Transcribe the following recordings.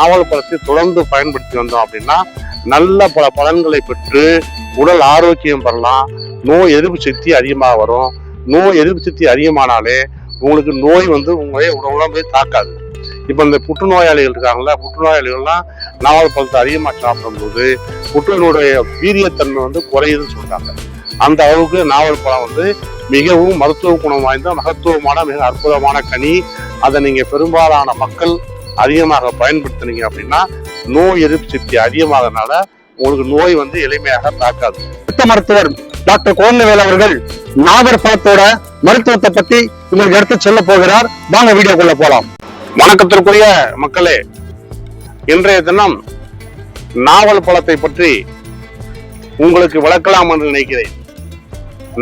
நாவல் பழத்தை தொடர்ந்து பயன்படுத்தி வந்தோம் அப்படின்னா நல்ல பல பலன்களை பெற்று உடல் ஆரோக்கியம் பெறலாம். நோய் எதிர்ப்பு சக்தி அதிகமாக வரும். நோய் எதிர்ப்பு சக்தி அதிகமானாலே உங்களுக்கு நோய் வந்து உங்களை உட- தாக்காது. இப்போ இந்த புற்றுநோயாளிகள் இருக்காங்கல்ல புற்றுநோயாளிகள்லாம் நாவல் பழத்தை அதிகமாக சாப்பிடும்போது புற்றுநோயுடைய வீரியத்தன்மை வந்து குறையுதுன்னு சொல்கிறாங்க அந்த அளவுக்கு நாவல் பழம் வந்து மிகவும் மருத்துவ குணம் வாய்ந்த மகத்துவமான மிக அற்புதமான கனி. அதை நீங்கள் பெரும்பாலான மக்கள் அதிகமாக பயன்படுத்துனீங்க அப்படின்னா நோய் எதிர்ப்பு சக்தி அதிகமாகறதுனால உங்களுக்கு நோய் வந்து எளிமையாக தாக்காது. சித்த மருத்துவர் டாக்டர் கோந்தவேல் அவர்கள் நாகர் பழத்தோட மருத்துவத்தை பத்தி உங்களுக்கு எடுத்து சொல்ல போகிறார். வாங்க வீடியோக்குள்ள போலாம். வணக்கத்திற்குரிய மக்களே இன்றைய தினம் நாவல் பழத்தை பற்றி உங்களுக்கு விளக்கலாம் என்று நினைக்கிறேன்.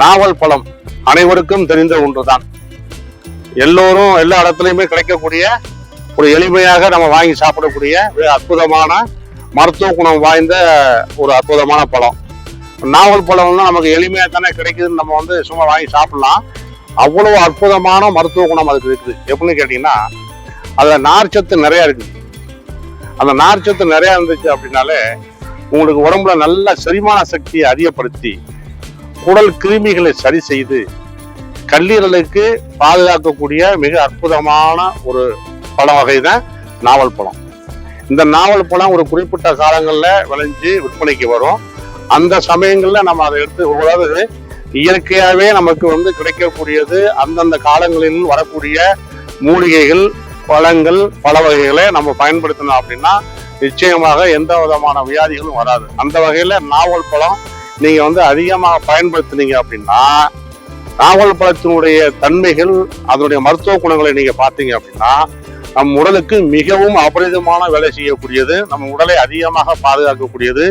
நாவல் பழம் அனைவருக்கும் தெரிந்த ஒன்றுதான். எல்லோரும் எல்லா இடத்துலையுமே கிடைக்கக்கூடிய ஒரு எளிமையாக நம்ம வாங்கி சாப்பிடக்கூடிய ஒரு அற்புதமான மருத்துவ குணம் வாய்ந்த ஒரு அற்புதமான பழம். நாவல் பழம்னா நமக்கு எளிமையாக தானே கிடைக்குதுன்னு நம்ம வந்து சும்மா வாங்கி சாப்பிடலாம். அவ்வளவு அற்புதமான மருத்துவ குணம் அதுக்கு இருக்குது. எப்படின்னு கேட்டிங்கன்னா அதில் நார்ச்சத்து நிறையா இருக்குது. அந்த நார்ச்சத்து நிறையா இருந்துச்சு அப்படின்னாலே உங்களுக்கு உடம்புல நல்ல செரிமான சக்தியை அதிகப்படுத்தி குடல் கிருமிகளை சரி செய்து கல்லீரலுக்கு பாதுகாக்கக்கூடிய மிக அற்புதமான ஒரு பழ வகை தான் நாவல் பழம். இந்த நாவல் பழம் ஒரு குறிப்பிட்ட காலங்களில் விளைஞ்சு விற்பனைக்கு வரும். அந்த சமயங்களில் நம்ம அதை எடுத்து அதாவது இயற்கையாகவே நமக்கு வந்து கிடைக்கக்கூடியது அந்தந்த காலங்களில் வரக்கூடிய மூலிகைகள் பழங்கள் பல வகைகளை நம்ம பயன்படுத்தினோம் அப்படின்னா நிச்சயமாக எந்த விதமான வியாதிகளும் வராது. அந்த வகையில் நாவல் பழம் நீங்கள் வந்து அதிகமாக பயன்படுத்துனீங்க அப்படின்னா நாவல் பழத்தினுடைய தன்மைகள் அதனுடைய மருத்துவ குணங்களை நீங்கள் பார்த்தீங்க அப்படின்னா நம் உடலுக்கு மிகவும் அபரிதமான வேலை செய்யக்கூடியது நம்ம உடலை அதிகமாக பாதுகாக்கக்கூடியது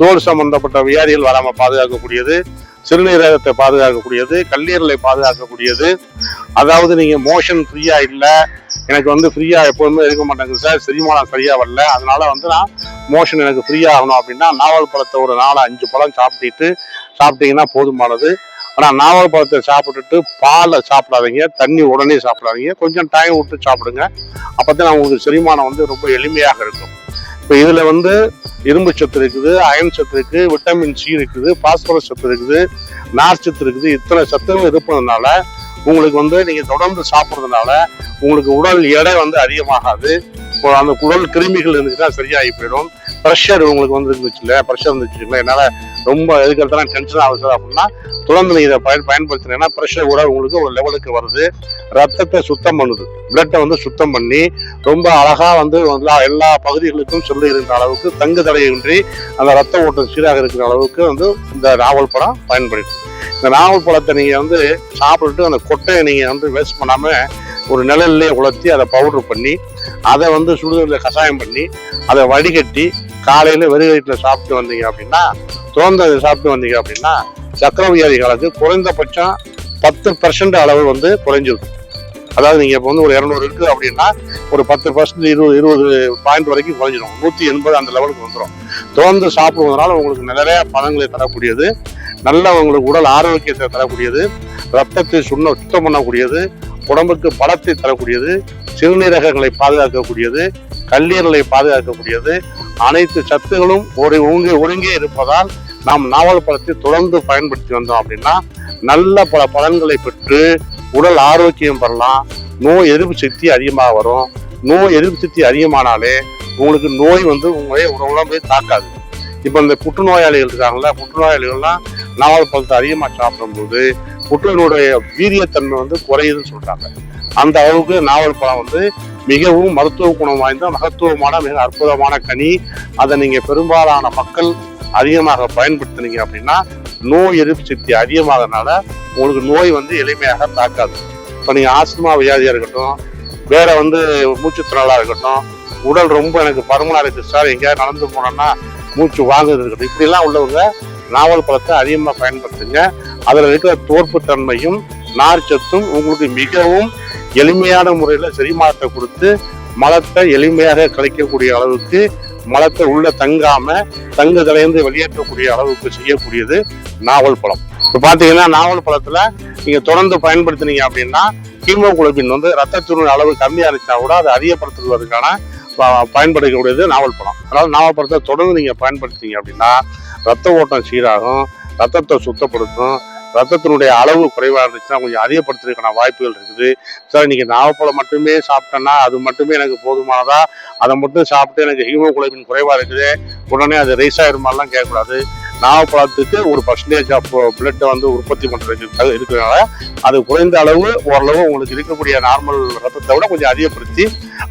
தோல் சம்பந்தப்பட்ட வியாதிகள் வராமல் பாதுகாக்கக்கூடியது சிறுநீரகத்தை பாதுகாக்கக்கூடியது கல்லீரலை பாதுகாக்கக்கூடியது. அதாவது நீங்கள் மோஷன் ஃப்ரீயாக இல்லை எனக்கு வந்து ஃப்ரீயாக எப்போதுமே இருக்க மாட்டேங்குது சார் செரிமானம் சரியாக வரல அதனால வந்து நான் மோஷன் எனக்கு ஃப்ரீயாக ஆகணும் அப்படின்னா நாவல் பழத்தை ஒரு நாலு அஞ்சு பழம் சாப்பிட்டுட்டு சாப்பிட்டீங்கன்னா போதுமானது. ஆனால் நாவல்பழத்தை சாப்பிட்டுட்டு பாலை சாப்பிடாதீங்க தண்ணி உடனே சாப்பிடாதீங்க கொஞ்சம் டைம் விட்டு சாப்பிடுங்க. அப்போ தான் உங்களுக்கு செரிமானம் வந்து ரொம்ப எளிமையாக இருக்கும். இப்போ இதில் வந்து இரும்பு சத்து இருக்குது அயன் சத்து இருக்குது விட்டமின் சி இருக்குது பாஸ்பரஸ் சத்து இருக்குது நார் சத்து இருக்குது. இத்தனை சத்துகள் இருப்பதுனால உங்களுக்கு வந்து நீங்கள் தொடர்ந்து சாப்பிட்றதுனால உங்களுக்கு உடல் எடை வந்து அதிகமாகாது. இப்போ அந்த குடல் கிருமிகள் இருந்துச்சுன்னா சரியாகி போயிடும். ப்ரெஷர் உங்களுக்கு வந்து இல்லை ப்ரெஷர் இருந்துச்சு இல்லை என்னால் ரொம்ப எதுக்கிறதுலாம் டென்ஷன் ஆகுது அப்படின்னா தொடர்ந்து நீங்கள் இதை பயன் பயன்படுத்தினீங்கன்னா ப்ரெஷர் கூட உங்களுக்கு ஒரு லெவலுக்கு வருது. ரத்தத்தை சுத்தம் பண்ணுது. பிளட்டை வந்து சுத்தம் பண்ணி ரொம்ப அழகா வந்து எல்லா எல்லா பகுதிகளுக்கும் சொல்லி இருக்கிற அளவுக்கு தங்கு தடையின்றி அந்த ரத்த ஓட்டம் சீராக இருக்கிற அளவுக்கு வந்து இந்த நாவல் பழம் பயன்படுது. இந்த நாவல் பழத்தை நீங்கள் வந்து சாப்பிட்டுட்டு அந்த கொட்டையை நீங்கள் வந்து வேஸ்ட் பண்ணாமல் ஒரு நிழல்லே உலர்த்தி அதை பவுடர் பண்ணி அதை வந்து சுடுதலில் கஷாயம் பண்ணி அதை வடிகட்டி காலையில் வெறும் வயிற்றில் சாப்பிட்டு வந்தீங்க அப்படின்னா தொடர்ந்து அதை சாப்பிட்டு வந்தீங்க அப்படின்னா சக்கரை வியாதிகளுக்கு குறைந்தபட்சம் பத்து பர்சன்ட் அளவு வந்து குறைஞ்சிருக்கும் அதாவது நீங்கள் இப்போ வந்து ஒரு இரநூறு இருக்குது அப்படின்னா ஒரு பத்து பர்சன்ட் இருபது இருபது பாயிண்ட் வரைக்கும் குறைஞ்சிடும் நூற்றி எண்பது அந்த லெவலுக்கு வந்துடும் தொடர்ந்து சாப்பிடுவதனால உங்களுக்கு நிறைய பழங்களை தரக்கூடியது. நல்ல உங்களுக்கு உடல் ஆரோக்கியத்தை தரக்கூடியது. ரத்தத்தை சுண்ண சுத்தம் பண்ணக்கூடியது. உடம்புக்கு பலத்தை தரக்கூடியது. சிறுநீரகங்களை பாதுகாக்கக்கூடியது. கல்லீரலை பாதுகாக்கக்கூடியது. அனைத்து சத்துகளும் ஒரு ஒருங்கே ஒருங்கே இருப்பதால் நாம் நாவல் பழத்தை தொடர்ந்து பயன்படுத்தி வந்தோம் அப்படின்னா நல்ல பல பலன்களை பெற்று உடல் ஆரோக்கியம் பெறலாம். நோய் எதிர்ப்பு சக்தி அதிகமாக வரும். நோய் எதிர்ப்பு சக்தி அதிகமானாலே உங்களுக்கு நோய் வந்து உங்களே உங்க போய் தாக்காது. இப்போ இந்த புற்றுநோயாளிகள் இருக்காங்கல்ல புற்றுநோயாளிகள்லாம் நாவல் பழத்தை அதிகமாக சாப்பிடும்போது புற்றுநோயுடைய வீரியத்தன்மை வந்து குறையுதுன்னு சொல்கிறாங்க அந்த அளவுக்கு நாவல் பழம் வந்து மிகவும் மருத்துவ குணம் வாய்ந்த மகத்துவமான மிக அற்புதமான கனி. அதை நீங்கள் பெரும்பாலான மக்கள் அதிகமாக பயன்படுத்துனீங்க அப்படின்னா நோய் எதிர்ப்பு சக்தி அதிகமாகறதுனால உங்களுக்கு நோய் வந்து எளிமையாக தாக்காது. இப்போ நீங்கள் ஆஸ்துமா வியாதியாக இருக்கட்டும் வேற வந்து மூச்சுத்திறனாக இருக்கட்டும் உடல் ரொம்ப எனக்கு பருமனாக இருக்குது சார் எங்கேயாவது நடந்து போனோன்னா மூச்சு வாங்குறது இருக்கட்டும். இப்படிலாம் உள்ளவங்க நாவல் பழத்தை அதிகமாக பயன்படுத்துங்க. அதில் இருக்கிற தோற்பு தன்மையும் நார்ச்சத்தும் உங்களுக்கு மிகவும் எளிமையான முறையில் செரிமானத்தை கொடுத்து மலத்தை எளிமையாக கழிக்கக்கூடிய அளவுக்கு மலத்தை உள்ள தங்காம தங்கு வெளியேற்றக்கூடிய அளவுக்கு செய்யக்கூடியது நாவல் பழம். இப்போ பார்த்தீங்கன்னா நாவல் பழத்துல நீங்க தொடர்ந்து பயன்படுத்தினீங்க அப்படின்னா ஹீமோகுளோபின் வந்து ரத்தத்தினுடைய அளவு கம்மியா இருந்துச்சா கூட அதை அதிகப்படுத்துவதற்கான ப- பயன்படுத்தக்கூடியது நாவல் பழம். அதாவது நாவல் பழத்தை தொடர்ந்து நீங்கள் பயன்படுத்திங்க அப்படின்னா ரத்த ஓட்டம் சீராகும் ரத்தத்தை சுத்தப்படுத்தும் ரத்தத்தினுடைய அளவு குறைவாக இருந்துச்சுன்னா கொஞ்சம் அதிகப்படுத்துறதுக்கான வாய்ப்புகள் இருக்குது. சார் இன்னைக்கு நாவப்பழம் மட்டுமே சாப்பிட்டேன்னா அது மட்டுமே எனக்கு போதுமானதா? அதை மட்டும் சாப்பிட்டு எனக்கு ஹீமோகுளோபின் குறைவாக இருக்குது. உடனே அது ரைஸ் ஆயிருமாலாம் கேட்கக்கூடாது. நாவப்பழத்துக்கு ஒரு பர்சன்டேஜ் ஆஃப் பிளட்டை வந்து உற்பத்தி பண்ணுறதுக்கு இருக்கிறனால இருக்கிறதுனால அது குறைந்த அளவு ஓரளவு உங்களுக்கு இருக்கக்கூடிய நார்மல் ரத்தத்தை விட கொஞ்சம் அதிகப்படுத்தி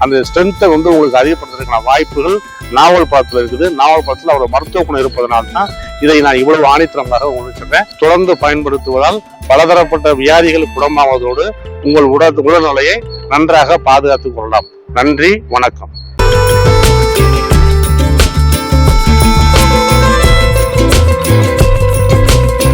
அந்த ஸ்ட்ரென்த்தை வந்து உங்களுக்கு அதிகப்படுத்துறதுக்கான வாய்ப்புகள் நாவல் பழத்தில் இருக்குது. நாவல் பழத்தில் அவரோட மருத்துவ குணம் இருப்பதனால தான் இதை நான் இவ்வளவு ஆணித்தரமாக உங்களுக்கு சொல்றேன். தொடர்ந்து பயன்படுத்துவதால் பலதரப்பட்ட வியாதிகள் குணமாவதோடு உங்கள் உடல் உடல்நிலையை நன்றாக பாதுகாத்துக் கொள்ளலாம். நன்றி வணக்கம்.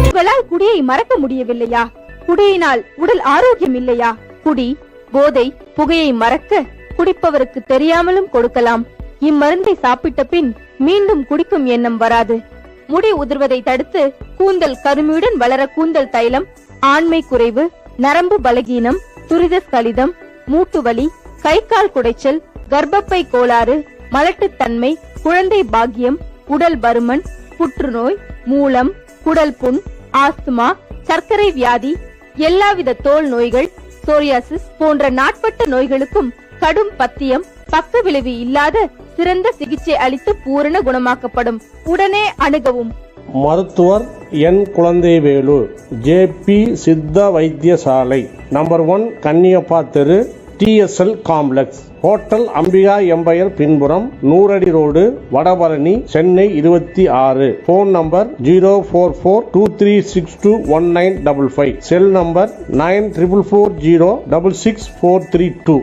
உங்களால் குடியை மறக்க முடியவில்லையா? குடியினால் உடல் ஆரோக்கியம் இல்லையா? குடி போதை புகையை மறக்க குடிப்பவருக்கு தெரியாமலும் கொடுக்கலாம். இம்மருந்தை சாப்பிட்ட பின் மீண்டும் குடிக்கும் எண்ணம் வராது. முடி உதிர்வதை தடுத்து கூந்தல் கருமையுடன் வளர கூந்தல் தைலம் ஆண்மை குறைவு நரம்பு பலகீனம் துரித ஸ்கலிதம் மூட்டு வலி கை கால் குடைச்சல் கர்ப்பப்பை கோளாறு மலட்டுத்தன்மை குழந்தை பாக்கியம் உடல் பருமன் புற்றுநோய் மூலம் குடல் புண் ஆஸ்துமா சர்க்கரை வியாதி எல்லாவித தோல் நோய்கள் சோரியாசிஸ் போன்ற நாட்பட்ட நோய்களுக்கும் கடும் பத்தியம் பக்க விளைவு இல்லாத சிறந்த சிகிச்சை அளித்து பூரண குணமாக்கப்படும். உடனே அணுகவும். மருத்துவர் என். குழந்தைவேலு ஜேபி சித்த வைத்தியசாலை நம்பர் ஒன் கன்னியப்பா தெரு TSL complex. Hotel Ambika empire பின்புறம் நூறடி ரோடு வடபழனி சென்னை இருபத்தி ஆறு. Phone number zero four four two three six two one nine double five. Cell number nine triple four zero double six four three two.